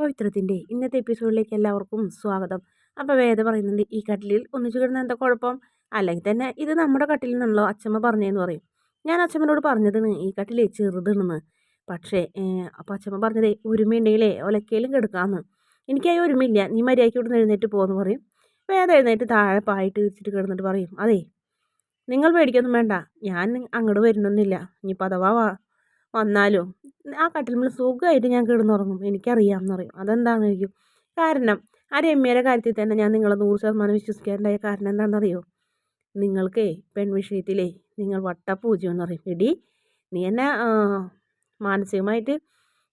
പവിത്രത്തിന്റെ ഇന്നത്തെ എപ്പിസോഡിലേക്ക് എല്ലാവർക്കും സ്വാഗതം. അപ്പോൾ വേദ പറയുന്നുണ്ട് ഈ കട്ടിലിൽ ഒന്നിച്ചു കിടന്ന എന്താ കുഴപ്പം? അല്ലെങ്കിൽ തന്നെ ഇത് നമ്മുടെ കട്ടിലിൽ നിന്നാണല്ലോ അച്ഛമ്മ പറഞ്ഞതെന്ന് പറയും. ഞാൻ അച്ഛമ്മനോട് പറഞ്ഞതാണ് ഈ കട്ടിലെ ചെറുതാണെന്ന് പക്ഷേ അപ്പോൾ അച്ഛമ്മ പറഞ്ഞതേ ഒരുമയുണ്ടെങ്കിലേ ഒലക്കയിലും കിടക്കാമെന്ന് എനിക്കായി ഒരുമയില്ല. നീ മര്യാദയ്ക്ക് ഇവിടെ എഴുന്നേറ്റ് പോകുമെന്ന് പറയും. വേദ എഴുന്നേറ്റ് താഴെ പായിട്ട് വിരിച്ചിട്ട് കിടന്നിട്ട് പറയും അതെ നിങ്ങൾ പേടിക്കൊന്നും വേണ്ട. ഞാൻ അങ്ങോട്ട് വരുന്നൊന്നുമില്ല. ഇനിയിപ്പോൾ പതവാ വന്നാലും ആ കട്ടിൽമേൽ സുഖമായിട്ട് ഞാൻ കിടന്നുറങ്ങും. എനിക്കറിയാം എന്ന് പറയും. അതെന്താണെന്ന് ചോദിക്കും. കാരണം ആ രമ്യയുടെ കാര്യത്തിൽ തന്നെ ഞാൻ നിങ്ങളെ നൂറ് ശതമാനം വിശ്വസിക്കാനുണ്ടായ കാരണം എന്താണെന്നറിയോ? നിങ്ങൾക്കേ പെൺവിഷയത്തിലേ നിങ്ങൾ വട്ടപൂജ്യം എന്ന് പറയും. എടി നീ എന്നെ മാനസികമായിട്ട്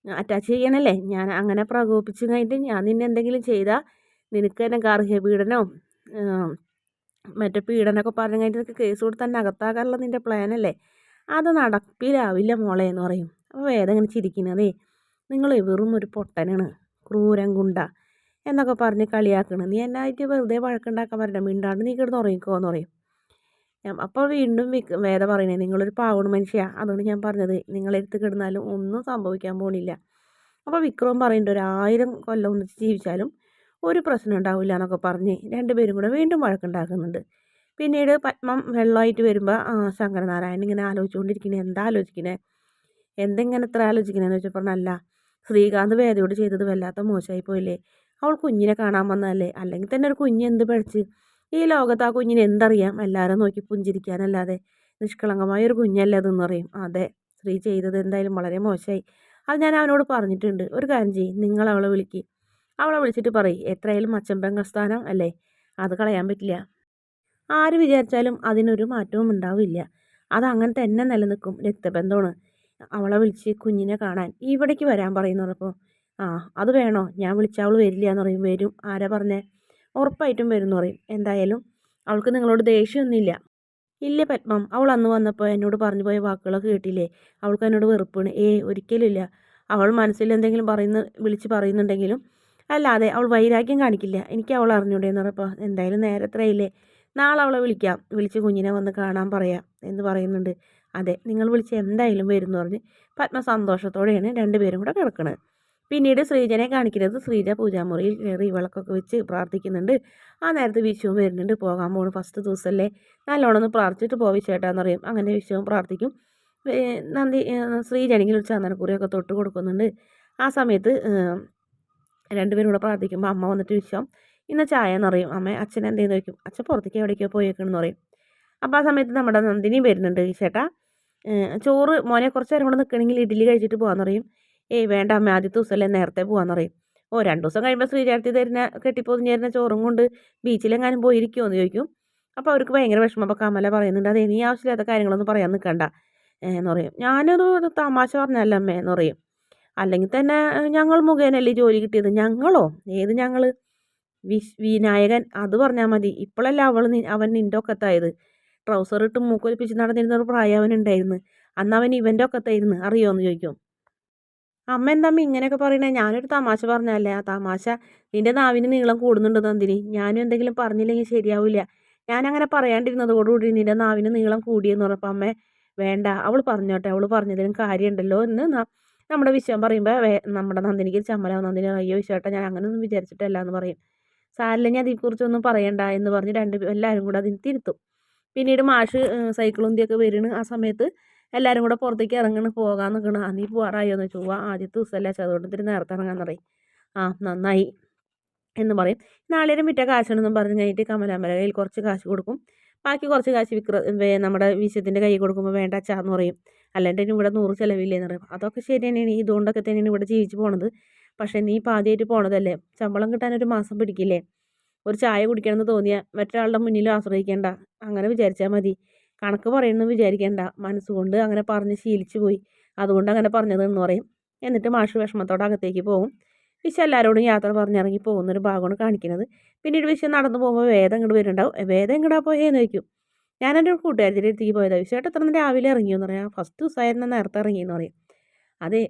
അറ്റാച്ച് ചെയ്യണല്ലേ? ഞാൻ അങ്ങനെ പ്രകോപിച്ച് കഴിഞ്ഞിട്ട് ഞാൻ നിന്നെ എന്തെങ്കിലും ചെയ്താൽ നിനക്ക് തന്നെ ഗാർഹിക പീഡനവും മറ്റേ പീഡനമൊക്കെ പറഞ്ഞു കഴിഞ്ഞിട്ട് കേസ് കൊടുത്ത് തന്നെ അകത്താകാനുള്ള നിന്റെ പ്ലാനല്ലേ അത് നടപ്പിലാവില്ല മോളെ എന്ന് പറയും. അപ്പോൾ വേദം ഇങ്ങനെ ചിരിക്കുന്നതേ നിങ്ങൾ വെറും ഒരു പൊട്ടനാണ് ക്രൂരം ഗുണ്ട എന്നൊക്കെ പറഞ്ഞ് കളിയാക്കണം. നീ എന്നായിട്ട് വെറുതെ വഴക്കുണ്ടാക്കാൻ പറ്റില്ല മിണ്ടാണ്ട് നീ കിടന്ന് ഉറങ്ങിക്കോ എന്ന് പറയും. അപ്പോൾ വീണ്ടും വേദ പറയണേ നിങ്ങളൊരു പാവണ മനുഷ്യയാണ് അതുകൊണ്ട് ഞാൻ പറഞ്ഞത് നിങ്ങളെടുത്ത് കിടന്നാലും ഒന്നും സംഭവിക്കാൻ പോണില്ല. അപ്പോൾ വിക്രം പറയുന്നുണ്ട് ഒരു ആയിരം കൊല്ലം ഒന്നിച്ച് ജീവിച്ചാലും ഒരു പ്രശ്നം ഉണ്ടാവില്ല എന്നൊക്കെ പറഞ്ഞ് രണ്ടുപേരും കൂടെ വീണ്ടും വഴക്കുണ്ടാക്കുന്നുണ്ട് പിന്നീട് പത്മം വെള്ളമായിട്ട് വരുമ്പോൾ ആ ശങ്കരനാരായണൻ ഇങ്ങനെ ആലോചിച്ചുകൊണ്ടിരിക്കുന്നത് എന്താ ആലോചിക്കുന്നത് എന്തെങ്ങനെ ഇത്ര ആലോചിക്കണേന്ന് വെച്ചപ്പോൾ അല്ല ശ്രീകാന്ത് വേദയോട് ചെയ്തത് വല്ലാത്ത മോശമായി പോയില്ലേ? അവൾ കുഞ്ഞിനെ കാണാൻ വന്നതല്ലേ? അല്ലെങ്കിൽ തന്നെ ഒരു കുഞ്ഞ് എന്ത് പഠിച്ച്? ഈ ലോകത്ത് ആ കുഞ്ഞിന് എന്തറിയാം? എല്ലാവരും നോക്കി പുഞ്ചിരിക്കാനല്ലാതെ. നിഷ്കളങ്കമായ ഒരു കുഞ്ഞല്ലേ അതെന്ന് പറയും. അതെ സ്ത്രീ ചെയ്തത് എന്തായാലും വളരെ മോശമായി. അത് ഞാൻ അവനോട് പറഞ്ഞിട്ടുണ്ട്. ഒരു കാര്യം ചെയ്യും നിങ്ങൾ അവളെ വിളിക്ക്. അവളെ വിളിച്ചിട്ട് പറയും എത്രയായാലും അച്ചമ്പെങ്ക സ്ഥാനം അല്ലേ? അത് കളയാൻ പറ്റില്ല. ആര് വിചാരിച്ചാലും അതിനൊരു മാറ്റവും ഉണ്ടാവില്ല. അതങ്ങനെ തന്നെ നിലനിൽക്കും രക്തബന്ധമാണ്. അവളെ വിളിച്ച് കുഞ്ഞിനെ കാണാൻ ഇവിടേക്ക് വരാൻ പറയുന്നു പറഞ്ഞപ്പോൾ ആ അത് വേണോ? ഞാൻ വിളിച്ച അവൾ വരില്ല എന്ന് പറയും. വരും. ആരാ പറഞ്ഞേ? ഉറപ്പായിട്ടും വരും എന്ന് പറയും. എന്തായാലും അവൾക്ക് നിങ്ങളോട് ദേഷ്യമൊന്നുമില്ല. ഇല്ല പത്മം. അവൾ അന്ന് വന്നപ്പോൾ എന്നോട് പറഞ്ഞു പോയ വാക്കുകളൊക്കെ കേട്ടില്ലേ? അവൾക്ക് എന്നോട് വെറുപ്പാണ്. ഏ ഒരിക്കലില്ല അവൾ മനസ്സിൽ എന്തെങ്കിലും പറയുന്ന വിളിച്ച് പറയുന്നുണ്ടെങ്കിലും അല്ലാതെ അവൾ വൈരാഗ്യം കാണിക്കില്ല. എനിക്ക് അവൾ അറിഞ്ഞൂടെ എന്ന് പറഞ്ഞപ്പോൾ എന്തായാലും നേരത്രയില്ലേ നാളെ അവളെ വിളിക്കാം. വിളിച്ച് കുഞ്ഞിനെ വന്ന് കാണാൻ പറയാം എന്ന് പറയുന്നുണ്ട്. അതെ നിങ്ങൾ വിളിച്ച് എന്തായാലും വരും എന്ന് പറഞ്ഞ് പത്മ സന്തോഷത്തോടെയാണ് രണ്ടുപേരും കൂടെ കിടക്കുന്നത് പിന്നീട് ശ്രീജനെ കാണിക്കുന്നത് ശ്രീജ പൂജാമുറിയിൽ കയറി വിളക്കൊക്കെ വെച്ച് പ്രാർത്ഥിക്കുന്നുണ്ട്. ആ നേരത്ത് വിഷുവും വരുന്നുണ്ട്. പോകാൻ പോകുന്നു ഫസ്റ്റ് ദിവസമല്ലേ നല്ലോണം ഒന്ന് പ്രാർത്ഥിച്ചിട്ട് പോയി ചേട്ടാന്ന് പറയും. അങ്ങനെ വിഷുവും പ്രാർത്ഥിക്കും. നന്ദി ശ്രീജനെങ്കിൽ ഒരു ചന്ദനക്കുറിയൊക്കെ തൊട്ട് കൊടുക്കുന്നുണ്ട്. ആ സമയത്ത് രണ്ടുപേരും കൂടെ പ്രാർത്ഥിക്കുമ്പോൾ അമ്മ വന്നിട്ട് വിശ്വം ഇന്ന് ചായ എന്ന് പറയും. അമ്മ അച്ഛൻ എന്തെന്ന് ചോദിക്കും? അച്ഛൻ പുറത്തേക്ക് എവിടേക്കോ പോയേക്കണമെന്ന് പറയും. അപ്പോൾ ആ സമയത്ത് നമ്മുടെ നന്ദിനി വരുന്നുണ്ട് ചേട്ടാ. ചോറ് മോനെ കുറച്ച് നേരം കൂടെ നിൽക്കണമെങ്കിൽ ഇഡ്ഡലി കഴിച്ചിട്ട് പോകാമെന്ന് പറയും. ഏയ് വേണ്ട അമ്മ ആദ്യത്തെ ദിവസമല്ലേ നേരത്തെ പോകാമെന്ന് പറയും. ഓ രണ്ട് ദിവസം കഴിയുമ്പോൾ ശ്രീചാരത്തി തരുന്ന കെട്ടിപ്പോതിഞ്ഞ് തരുന്ന ചോറും കൊണ്ട് ബീച്ചിലെങ്ങാനും പോയിരിക്കുമോ എന്ന് ചോദിക്കും. അപ്പോൾ അവർക്ക് ഭയങ്കര വിഷമം അപ്പോൾ കമല പറയുന്നുണ്ട്. അതെ നീ ആവശ്യമില്ലാത്ത കാര്യങ്ങളൊന്നും പറയാൻ നിൽക്കണ്ട എന്ന് പറയും. ഞാനൊരു തമാശ പറഞ്ഞല്ല അമ്മേ എന്ന് പറയും. അല്ലെങ്കിൽ തന്നെ ഞങ്ങൾ മുഖേനല്ലേ ജോലി കിട്ടിയത്? ഞങ്ങളോ? ഏത് ഞങ്ങൾ വിനായകൻ അത് പറഞ്ഞാൽ മതി. ഇപ്പോഴല്ല അവൾ അവൻ നിന്റെ ഒക്കത്തായത്. ട്രൗസർ ഇട്ട് മൂക്കൊലിപ്പിച്ച് നടന്നിരുന്ന ഒരു പ്രായം അവനുണ്ടായിരുന്നു അന്ന് അവൻ ഇവന്റെ ഒക്കത്തായിരുന്നു. അറിയോ എന്ന് ചോദിക്കും. അമ്മ എന്താമ്മ ഇങ്ങനെയൊക്കെ പറയണേ? ഞാനൊരു തമാശ പറഞ്ഞല്ലേ ആ തമാശ നിന്റെ നാവിന് നീളം കൂടുന്നുണ്ട് നന്ദിനി? ഞാനും എന്തെങ്കിലും പറഞ്ഞില്ലെങ്കിൽ ശരിയാവില്ല ഞാനങ്ങനെ പറയാണ്ടിരുന്നതോടുകൂടി നിന്റെ നാവിന് നീളം കൂടിയെന്ന് പറഞ്ഞപ്പോൾ അമ്മ വേണ്ട അവൾ പറഞ്ഞോട്ടെ. അവൾ പറഞ്ഞതിലും കാര്യമുണ്ടല്ലോ എന്ന് നമ്മുടെ വിശ്വം പറയുമ്പോൾ നമ്മുടെ നന്ദിനിക്ക് ചമ്മലാവും. നന്ദിനി അയ്യോ വിശ്വട്ടെ ഞാൻ അങ്ങനെയൊന്നും വിചാരിച്ചിട്ടല്ല എന്ന് പറയും. സാരില്ല ഞാൻ അതിനെക്കുറിച്ചൊന്നും പറയണ്ട എന്ന് പറഞ്ഞ് രണ്ട് എല്ലാവരും കൂടെ അതിന് തിരുത്തും. പിന്നീട് മാഷ് സൈക്കിളുന്തിയൊക്കെ വരണ്. ആ സമയത്ത് എല്ലാവരും കൂടെ പുറത്തേക്ക് ഇറങ്ങണ് പോകാൻ നിൽക്കണം ആ നീ പോകാറായോ എന്ന് ചോദിച്ചു. ആദ്യത്തെ ദിവസമല്ല അതുകൊണ്ട് നേരത്തെ ഇറങ്ങാൻ പറയും. ആ നന്നായി എന്ന് പറയും. നാളെ വിറ്റ കാശാണെന്നും പറഞ്ഞ് കഴിഞ്ഞിട്ട് കമലാമല കയ്യിൽ കുറച്ച് കാശ് കൊടുക്കും. ബാക്കി കുറച്ച് കാശ് വിക്ര നമ്മുടെ വിശ്വത്തിന്റെ കൈ കൊടുക്കുമ്പോൾ വേണ്ട അച്ചാന്ന് പറയും. അല്ലാണ്ട് ഇവിടെ നൂറ് ചിലവില്ലേന്ന് പറയും. അതൊക്കെ ശരി തന്നെയാണ്. ഇതുകൊണ്ടൊക്കെ തന്നെയാണ് ഇവിടെ ജീവിച്ച് പോണത്. പക്ഷേ നീ ഇപ്പോൾ ആദ്യമായിട്ട് പോണതല്ലേ? ശമ്പളം കിട്ടാൻ ഒരു മാസം പിടിക്കില്ലേ? ഒരു ചായ കുടിക്കണമെന്ന് തോന്നിയാൽ മറ്റൊരാളുടെ മുന്നിൽ ആശ്രയിക്കേണ്ട. അങ്ങനെ വിചാരിച്ചാൽ മതി. കണക്ക് പറയണമെന്ന് വിചാരിക്കേണ്ട. മനസ്സുകൊണ്ട് അങ്ങനെ പറഞ്ഞ് ശീലിച്ചു പോയി. അതുകൊണ്ട് അങ്ങനെ പറഞ്ഞതെന്ന് പറയും. എന്നിട്ട് മാഷ് വിഷമത്തോടെ അകത്തേക്ക് പോകും. വിശ്വ എല്ലാവരോടും യാത്ര പറഞ്ഞിറങ്ങി പോകുന്നൊരു ഭാഗമാണ് കാണിക്കുന്നത്. പിന്നീട് വിശ്വം നടന്നു പോകുമ്പോൾ വേദം ഇങ്ങോട്ട് വരുന്നുണ്ടാവും. വേദം ഇങ്ങോട്ടാ പോയേന്ന്? വയ്ക്കും ഞാനെന്റെ ഒരു കൂട്ടുകാരിയുടെ അടുത്തേക്ക് പോയതാണ് വിശ്വമായിട്ട് എത്ര രാവിലെ ഇറങ്ങിയെന്ന് പറയാം. ഫസ്റ്റ് ദിവസമായിരുന്നു നേരത്തെ ഇറങ്ങിയെന്ന് പറയും. അതെ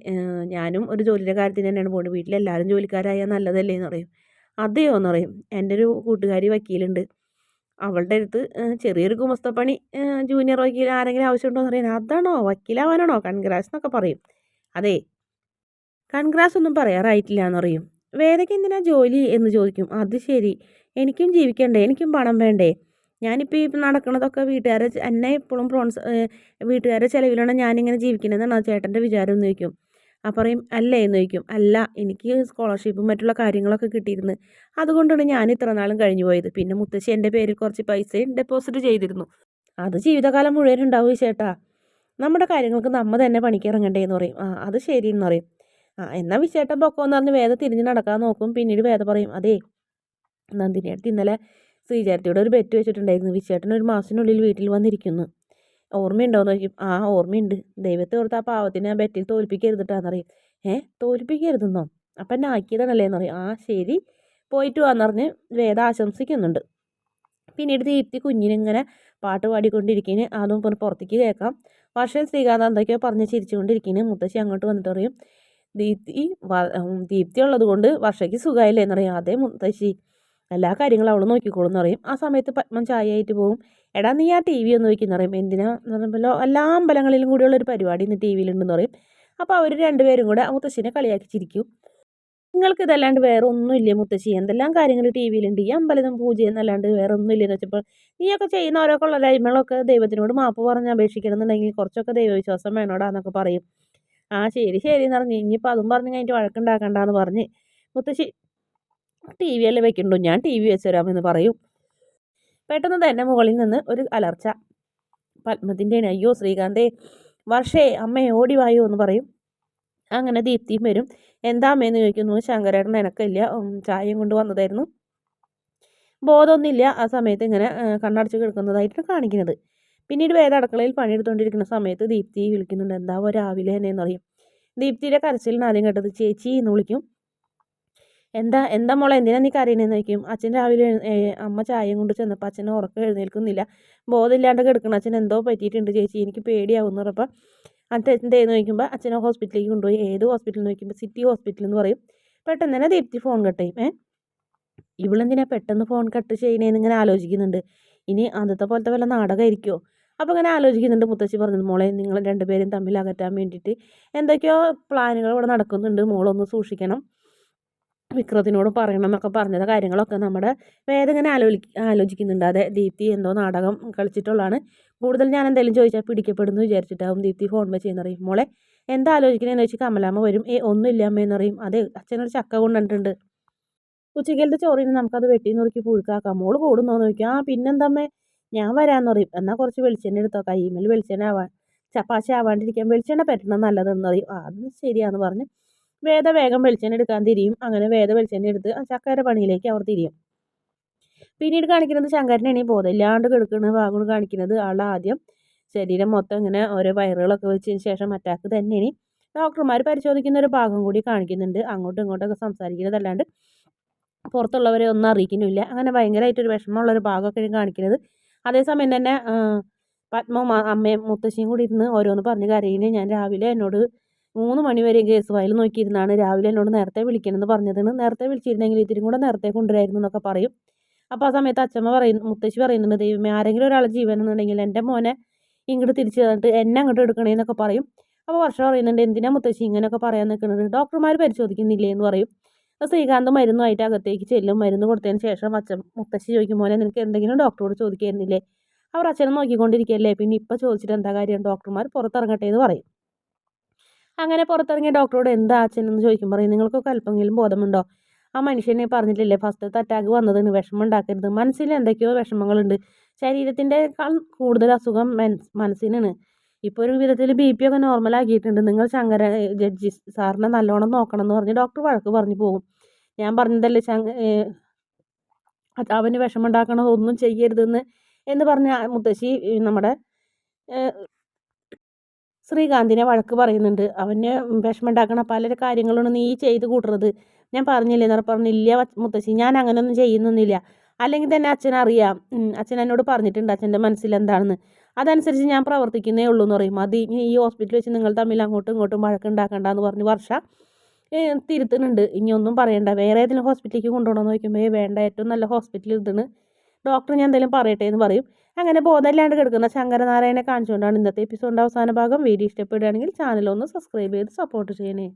ഞാനും ഒരു ജോലിയുടെ കാര്യത്തിന് തന്നെയാണ് പോകുന്നത് വീട്ടിലെല്ലാവരും ജോലിക്കാരായാൽ നല്ലതല്ലേ എന്ന് പറയും. അതെയോ എന്ന് പറയും. എന്റെ ഒരു കൂട്ടുകാരി വക്കീലുണ്ട്. അവളുടെ അടുത്ത് ചെറിയൊരു ഗുമസ്തപ്പണി ജൂനിയർ വക്കീൽ ആരെങ്കിലും ആവശ്യമുണ്ടോ എന്ന് പറയാൻ അതാണോ? വക്കീലാവാനാണോ? കൺഗ്രാസ് എന്നൊക്കെ പറയും. അതെ. കൺഗ്രാസ് ഒന്നും പറയാറായിട്ടില്ല എന്ന് പറയും. വേദയ്ക്ക് എന്തിനാ ജോലി എന്ന് ചോദിക്കും. അത് ശരി. എനിക്കും ജീവിക്കണ്ടേ? എനിക്കും പണം വേണ്ടേ? ഞാനിപ്പോൾ ഈ നടക്കുന്നതൊക്കെ വീട്ടുകാരെ എന്നെ ഇപ്പോഴും പ്രോൺസ് വീട്ടുകാരെ ചിലവിലാണ് ഞാനിങ്ങനെ ജീവിക്കുന്നതെന്നാണ് ചേട്ടന്റെ വിചാരം എന്ന് ചോദിക്കും. ആ പറയും അല്ലേ? എന്ന് ചോദിക്കും. അല്ല എനിക്ക് സ്കോളർഷിപ്പും മറ്റുള്ള കാര്യങ്ങളൊക്കെ കിട്ടിയിരുന്നു അതുകൊണ്ടാണ് ഞാൻ ഇത്ര നാളും കഴിഞ്ഞു പോയത്. പിന്നെ മുത്തശ്ശി എന്റെ പേരിൽ കുറച്ച് പൈസയും ഡെപ്പോസിറ്റ് ചെയ്തിരുന്നു. അത് ജീവിതകാലം മുഴുവൻ ഉണ്ടാവും ചേട്ടാ. നമ്മുടെ കാര്യങ്ങൾക്ക് നമ്മൾ തന്നെ പണിക്കിറങ്ങണ്ടേ എന്ന് പറയും. ആ അത് ശരിയെന്ന് പറയും. ആ എന്നാൽ വിശേട്ടൻ പൊക്കോന്ന് പറഞ്ഞ് വേദ തിരിഞ്ഞ് നടക്കാൻ നോക്കും. പിന്നീട് വേദ പറയും അതേ നന്ദിനിയടുത്ത് ഇന്നലെ ശ്രീചാരത്തിയോട് ഒരു ബെറ്റ് വെച്ചിട്ടുണ്ടായിരുന്നു. വിശേട്ടൻ ഒരു മാസത്തിനുള്ളിൽ വീട്ടിൽ വന്നിരിക്കുന്നു. ഓർമ്മയുണ്ടോയെന്ന് ചോദിക്കും. ആ ഓർമ്മയുണ്ട്. ദൈവത്തെ ഓർത്ത് ആ പാവത്തിനെ ആ ബെറ്റിൽ തോൽപ്പിക്കരുതിട്ടാന്നറിയും. ഏ തോൽപ്പിക്കരുതെന്നോ? അപ്പം എന്നെ ആക്കിയതാണല്ലേ പറയും ആ ശരി. പോയിട്ട് വന്ന് പറഞ്ഞ് വേദ ആശംസിക്കുന്നുണ്ട്. പിന്നീട് ദീപ്തി കുഞ്ഞിനിങ്ങനെ പാട്ട് പാടിക്കൊണ്ടിരിക്കുന്നു അതും പുറത്തേക്ക് കേൾക്കാം. വർഷം ശ്രീകാന്ത് എന്തൊക്കെയോ പറഞ്ഞ് ചിരിച്ചുകൊണ്ടിരിക്കുന്നു മുത്തശ്ശി അങ്ങോട്ട് വന്നിട്ട് പറയും ദീപ്തി ദീപ്തി ഉള്ളത് കൊണ്ട് വർഷയ്ക്ക് സുഖമായില്ലേ എന്നറിയാം അതേ മുത്തശ്ശി. എല്ലാ കാര്യങ്ങളും അവൾ നോക്കിക്കോളും പറയും. ആ സമയത്ത് പത്മം ചായ ആയിട്ട് പോകും എടാ നീ ആ ടി വി ഒന്ന് നോക്കിയെന്ന് പറയും. എന്തിനാ? എന്ന് പറയുമ്പോൾ എല്ലാ അമ്പലങ്ങളിലും കൂടിയുള്ള ഒരു പരിപാടി ഇന്ന് ടി വിയിലുണ്ടെന്ന് പറയും. അപ്പോൾ അവർ രണ്ടുപേരും കൂടെ മുത്തശ്ശിനെ കളിയാക്കി ചിരിക്കും. നിങ്ങൾക്ക് ഇതല്ലാണ്ട് വേറെ ഒന്നുമില്ല മുത്തശ്ശി? എന്തെല്ലാം കാര്യങ്ങൾ ടി വിയിലുണ്ട്? ഈ അമ്പലം പൂജ എന്നല്ലാണ്ട് വേറെ ഒന്നുമില്ലെന്ന് വെച്ചപ്പോൾ നീയൊക്കെ ചെയ്യുന്ന ഓരോ കൊള്ളരായ്മകളൊക്കെ ദൈവത്തിനോട് മാപ്പ് പറഞ്ഞ് അപേക്ഷിക്കണം എന്നുണ്ടെങ്കിൽ കുറച്ചൊക്കെ ദൈവവിശ്വാസം വേണോടാ എന്നൊക്കെ പറയും. ആ ശരി ശരി എന്ന് പറഞ്ഞ്. ഇനിയിപ്പോൾ അതും പറഞ്ഞ് കഴിഞ്ഞിട്ട് വഴക്കുണ്ടാക്കണ്ടെന്ന് പറഞ്ഞ് മുത്തശ്ശി ടി വി എല്ലാം വെക്കണ്ടോ? ഞാൻ ടി വി വെച്ച് തരാമെന്ന് പറയും. പെട്ടെന്ന് തന്നെ മുകളിൽ നിന്ന് ഒരു അലർച്ച. പത്മത്തിന്റെ അയ്യോ ശ്രീകാന്തേ വർഷേ അമ്മയെ ഓടി വായോ എന്ന് പറയും. അങ്ങനെ ദീപ്തിയും വരും. എന്താ അമ്മയെന്ന് ചോദിക്കുന്നു. ശങ്കരേട്ടൻ എനക്കില്ല. ചായയും കൊണ്ട് വന്നതായിരുന്നു. ബോധമൊന്നുമില്ല. ആ സമയത്ത് ഇങ്ങനെ കണ്ണടച്ച് കിടക്കുന്നതായിട്ട് കാണിക്കുന്നത്. പിന്നീട് വേദ അടുക്കളയിൽ പണിയെടുത്തുകൊണ്ടിരിക്കുന്ന സമയത്ത് ദീപ്തി വിളിക്കുന്നുണ്ട്. എന്താ രാവിലെ തന്നെ എന്നറിയും ദീപ്തിയുടെ കരച്ചിലിന് ആദ്യം കേട്ടത് ചേച്ചി എന്ന് വിളിക്കും. എന്താ എന്താ മോളെ എന്തിനാ നീ കരയുന്നതെന്ന് ചോദിക്കും. അച്ഛൻ രാവിലെ അമ്മ ചായയും കൊണ്ട് ചെന്നപ്പോൾ അച്ഛൻ ഉറക്കം എഴുന്നേൽക്കുന്നില്ല. ബോധമില്ലാണ്ട് കിടക്കണം. അച്ഛൻ എന്തോ പറ്റിയിട്ടുണ്ട് ചേച്ചി എനിക്ക് പേടിയാവുന്നു പറഞ്ഞപ്പോൾ അച്ഛൻ എന്തേന്ന് ചോദിക്കുമ്പോൾ അച്ഛനെ ഹോസ്പിറ്റലിലേക്ക് കൊണ്ടുപോയി. ഏത് ഹോസ്പിറ്റലിൽ ചോദിക്കുമ്പോൾ സിറ്റി ഹോസ്പിറ്റൽ എന്ന് പറയും. പെട്ടെന്ന് തന്നെ ദീപ്തി ഫോൺ കട്ട് ചെയ്യും. ഏഹ് ഇവളെന്തിനാ പെട്ടെന്ന് ഫോൺ കട്ട് ചെയ്യണേന്ന് ഇങ്ങനെ ആലോചിക്കുന്നുണ്ട്. ഇനി അന്നത്തെ പോലത്തെ വല്ല നാടകമായിരിക്കുമോ അപ്പോൾ അങ്ങനെ ആലോചിക്കുന്നുണ്ട് മുത്തശ്ശി പറഞ്ഞത് മോളെ നിങ്ങൾ രണ്ടുപേരും തമ്മിൽ അകറ്റാൻ വേണ്ടിയിട്ട് എന്തൊക്കെയോ പ്ലാനുകൾ ഇവിടെ നടക്കുന്നുണ്ട്. മോളൊന്ന് സൂക്ഷിക്കണം. വിക്രത്തിനോട് പറയണം എന്നൊക്കെ പറഞ്ഞത് കാര്യങ്ങളൊക്കെ നമ്മുടെ വേദം ഇങ്ങനെ ആലോചി ആലോചിക്കുന്നുണ്ട്. അതെ ദീപ്തി എന്തോ നാടകം കളിച്ചിട്ടുള്ളതാണ്. കൂടുതൽ ഞാൻ എന്തെങ്കിലും ചോദിച്ചാൽ പിടിക്കപ്പെടുന്നു വിചാരിച്ചിട്ടാവും ദീപ്തി ഫോൺ വെച്ച് എന്നറിയും മോളെ എന്താ ആലോചിക്കുന്നതെന്ന് വെച്ച് കമലാമ്മ വരും. ഏ ഒന്നുമില്ല അമ്മയെന്ന് പറയും അതെ അച്ഛനൊരു ചക്ക കൊണ്ടിട്ടുണ്ട് ഉച്ചക്കലത്തെ ചോറിന് നമുക്കത് വെട്ടി നുറുക്കി പുഴുക്കാക്കാം. മോൾ കൂടുന്നോ നോക്കിയാൽ ആ പിന്നെന്തമ്മേ? ഞാൻ വരാമെന്ന് പറയും. എന്നാൽ കുറച്ച് വെളിച്ചെണ്ണ എടുത്തോ. കയ്യുമ്മൽ വെളിച്ചെണ്ണ ആവാൻ ചപ്പാശ ആവാണ്ടിരിക്കാൻ വെളിച്ചെണ്ണ പറ്റണം നല്ലതെന്ന് പറയും. ആ അത് ശരിയാന്ന് പറഞ്ഞ് വേദ വേഗം വെളിച്ചെണ്ണ എടുക്കാൻ തിരിയും. അങ്ങനെ വേദ വെളിച്ചെണ്ണ എടുത്ത് ആ ചക്കര പണിയിലേക്ക് അവർ തിരിയും. പിന്നീട് കാണിക്കുന്നത് ശങ്കരനാണ് ഈ ബോധമില്ലാണ്ട് കിടക്കുന്ന ഭാഗം കാണിക്കുന്നത് ആൾ ആദ്യം. ശരീരം മൊത്തം ഇങ്ങനെ ഓരോ വയറുകളൊക്കെ വെച്ചതിന് ശേഷം അറ്റാക്ക് തന്നെയാണ്. ഡോക്ടർമാർ പരിശോധിക്കുന്ന ഒരു ഭാഗം കൂടി കാണിക്കുന്നുണ്ട്. അങ്ങോട്ടും ഇങ്ങോട്ടൊക്കെ സംസാരിക്കുന്നതല്ലാണ്ട് പുറത്തുള്ളവരെ ഒന്നും അറിയിക്കുന്നില്ല. അങ്ങനെ ഭയങ്കരമായിട്ടൊരു വിഷമമുള്ളൊരു ഭാഗമൊക്കെ കാണിക്കുന്നത്. അതേസമയം തന്നെ പത്മ അമ്മയും മുത്തശ്ശിയും കൂടി ഇരുന്ന് ഓരോന്ന് പറഞ്ഞ് കരയിനെ ഞാൻ രാവിലെ എന്നോട് മൂന്ന് മണിവരെ കേസ് ഫയൽ നോക്കിയിരുന്നാണ് രാവിലെ എന്നോട് നേരത്തെ വിളിക്കണമെന്ന് പറഞ്ഞതെന്ന് നേരത്തെ വിളിച്ചിരുന്നെങ്കിൽ ഇത്തിരി കൂടെ നേരത്തെ കൊണ്ടുവരായിരുന്നു എന്നൊക്കെ പറയും. അപ്പോൾ ആ സമയത്ത് അച്ഛമ്മ പറയുന്നു മുത്തശ്ശി പറയുന്നുണ്ട് ദൈവമേ ആരെങ്കിലും ഒരാൾ ജീവൻ എന്നുണ്ടെങ്കിൽ എന്റെ മോനെ ഇങ്ങോട്ട് തിരിച്ചു തന്നിട്ട് എന്നെ അങ്ങോട്ട് എടുക്കണേന്നൊക്കെ പറയും. അപ്പോൾ വർഷം പറയുന്നുണ്ട് എന്തിനാ മുത്തശ്ശി ഇങ്ങനെയൊക്കെ പറയാൻ നിൽക്കുന്നത്? ഡോക്ടർമാർ പരിശോധിക്കുന്നില്ലേ എന്ന് പറയും. അപ്പോൾ ശ്രീകാന്ത് മരുന്നുമായിട്ട് അകത്തേക്ക് ചെല്ലും. മരുന്ന് കൊടുത്തതിന് ശേഷം അച്ഛൻ മുത്തശ്ശി ചോദിക്കും മോനെ നിനക്ക് എന്തെങ്കിലും ഡോക്ടറോട് ചോദിക്കായിരുന്നില്ലേ? അവർ അച്ഛനെ നോക്കിക്കൊണ്ടിരിക്കുകയല്ലേ പിന്നെ ഇപ്പോൾ ചോദിച്ചിട്ട് എന്താ കാര്യം? ഡോക്ടർമാർ പുറത്തിറങ്ങട്ടെ എന്ന് പറയും. അങ്ങനെ പുറത്തിറങ്ങിയ ഡോക്ടറോട് എന്താ അച്ഛൻ എന്ന് ചോദിക്കും? പറയും. നിങ്ങൾക്കൊക്കെ അല്പമെങ്കിലും ബോധമുണ്ടോ? ആ മനുഷ്യനെ പറഞ്ഞിട്ടില്ലേ ഫസ്റ്റത്തെ അറ്റാക്ക് വന്നതിന് വിഷമം ഉണ്ടാക്കരുത് മനസ്സിൽ എന്തൊക്കെയോ വിഷമങ്ങളുണ്ട്. ശരീരത്തിന്റെ കൂടുതൽ അസുഖം മനസ്സിനാണ്. ഇപ്പോൾ ഒരു വിധത്തിൽ ബി പി ഒക്കെ നോർമലാക്കിയിട്ടുണ്ട് നിങ്ങൾ ശങ്കര ജഡ്ജി സാറിനെ നല്ലോണം നോക്കണം എന്ന് പറഞ്ഞ് ഡോക്ടർ വഴക്ക് പറഞ്ഞു പോകും. ഞാൻ പറഞ്ഞതല്ലേ ശങ്ക അവന് വിഷമമുണ്ടാക്കണത് ഒന്നും ചെയ്യരുതെന്ന് എന്ന് പറഞ്ഞ മുത്തശ്ശി നമ്മുടെ ശ്രീകാന്തിനെ വഴക്ക് പറയുന്നുണ്ട്. അവന് വിഷമമുണ്ടാക്കണ പല കാര്യങ്ങളാണ് നീ ചെയ്ത് കൂട്ടുന്നത്. ഞാൻ പറഞ്ഞില്ലേ എന്നറ പറഞ്ഞില്ല മുത്തശ്ശി ഞാൻ അങ്ങനെയൊന്നും ചെയ്യുന്നൊന്നുമില്ല. അല്ലെങ്കിൽ തന്നെ അച്ഛൻ അറിയാം. അച്ഛൻ എന്നോട് പറഞ്ഞിട്ടുണ്ട് അച്ഛന്റെ മനസ്സിൽ എന്താണെന്ന്. അതനുസരിച്ച് ഞാൻ പ്രവർത്തിക്കുന്നേ ഉള്ളൂ എന്ന് പറയും അത് ഈ ഹോസ്പിറ്റലിൽ വെച്ച് നിങ്ങൾ തമ്മിൽ അങ്ങോട്ടും ഇങ്ങോട്ടും വഴക്കുണ്ടാക്കണ്ടെന്ന് പറഞ്ഞ് വർഷ തിരുത്തുന്നുണ്ട്. ഇനി ഒന്നും പറയണ്ട. വേറെ ഏതെങ്കിലും ഹോസ്പിറ്റലിലേക്ക് കൊണ്ടുപോകണമെന്ന് ചോദിക്കുമ്പോൾ വേണ്ട. ഏറ്റവും നല്ല ഹോസ്പിറ്റൽ ഇതാണ്. ഡോക്ടർ ഞാൻ എന്തെങ്കിലും പറയട്ടെ എന്ന് പറയും. അങ്ങനെ ബോധമില്ലാണ്ട് കിടക്കുന്ന ശങ്കരനാരായണനെ കാണിച്ചുകൊണ്ടാണ് ഇന്നത്തെ എപ്പിസോഡിന്റെ അവസാന ഭാഗം. വീഡിയോ ഇഷ്ടപ്പെടുകയാണെങ്കിൽ ചാനൽ ഒന്ന് സബ്സ്ക്രൈബ് ചെയ്ത് സപ്പോർട്ട് ചെയ്യണേ.